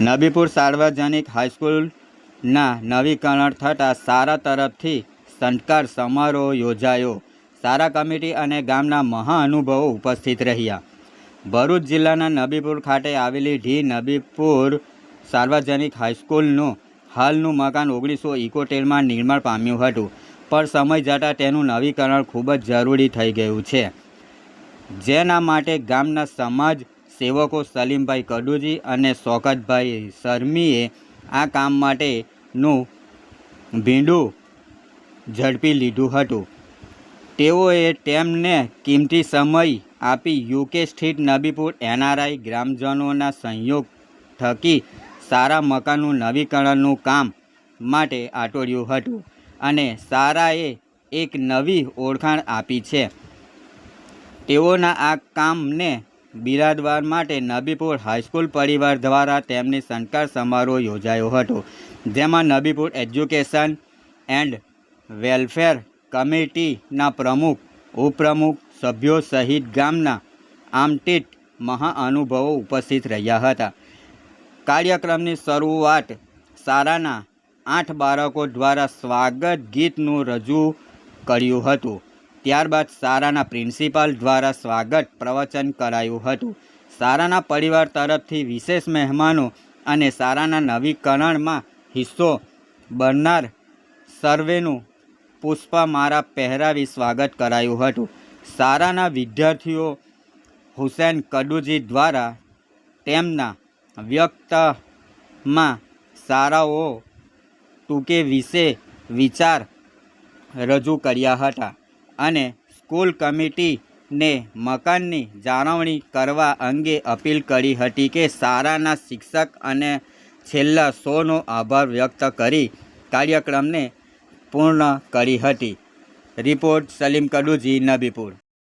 નબીપુર સાર્વજનિક હાઈસ્કૂલના નવીકરણ થતાં સારા તરફથી સંસ્કાર સમારોહ યોજાયો. સારા કમિટી અને ગામના મહાઅનુભવો ઉપસ્થિત રહ્યા. ભરૂચ જિલ્લાના નબીપુર ખાતે આવેલી ઢી નબીપુર સાર્વજનિક હાઈસ્કૂલનું હાલનું મકાન ઓગણીસો ઇકોતેરમાં નિર્માણ પામ્યું હતું. પણ સમય જતાં તેનું નવીકરણ ખૂબ જ જરૂરી થઈ ગયું છે. જેના માટે ગામના સમાજ સેવકો સલીમભાઈ કડુજી અને શોકતભાઈ શર્મીએ આ કામ માટેનું ભીંડું ઝડપી લીધું હતું. તેઓએ તેમને કિંમતી સમય આપી યુકે સ્થિત નબીપુર એનઆરઆઈ ગ્રામજનોના સંયોગ થકી સારા મકાનનું નવીકરણનું કામ માટે આટોડ્યું હતું અને સારાએ એક નવી ઓળખાણ આપી છે. તેઓના આ કામને બિરાદવાર માટે નબીપુર હાઈસ્કૂલ પરિવાર દ્વારા તેમની સંસ્કાર સમારોહ યોજાયો હતો. જેમાં નબીપુર એજ્યુકેશન એન્ડ વેલફેર કમિટીના પ્રમુખ, ઉપપ્રમુખ, સભ્યો સહિત ગામના આમટીટ મહાઅનુભવો ઉપસ્થિત રહ્યા હતા. કાર્યક્રમની શરૂઆત શાળાના આઠ બાળકો દ્વારા સ્વાગત ગીતનું રજૂ કર્યું હતું. ત્યારબાદ સારાના પ્રિન્સિપાલ દ્વારા સ્વાગત પ્રવચન કરાયું હતું. સારાના પરિવાર તરફથી વિશેષ મહેમાનો અને સારાના નવીકરણમાં હિસ્સો બનનાર સર્વેનું પુષ્પમાળા પહેરાવી સ્વાગત કરાયું હતું. સારાના વિદ્યાર્થીઓ હુસેન કડુજી દ્વારા તેમના વ્યક્તમાં સારાઓ ટૂંકે વિશે વિચાર રજૂ કર્યા હતા. અને સ્કૂલ કમિટીને મકાનની જાળવણી કરવા અંગે અપીલ કરી હતી કે શાળાના શિક્ષક અને છેલ્લા સોનો આભાર વ્યક્ત કરી કાર્યક્રમને પૂર્ણ કરી હતી. રિપોર્ટ સલીમ કડુજી નબીપુર.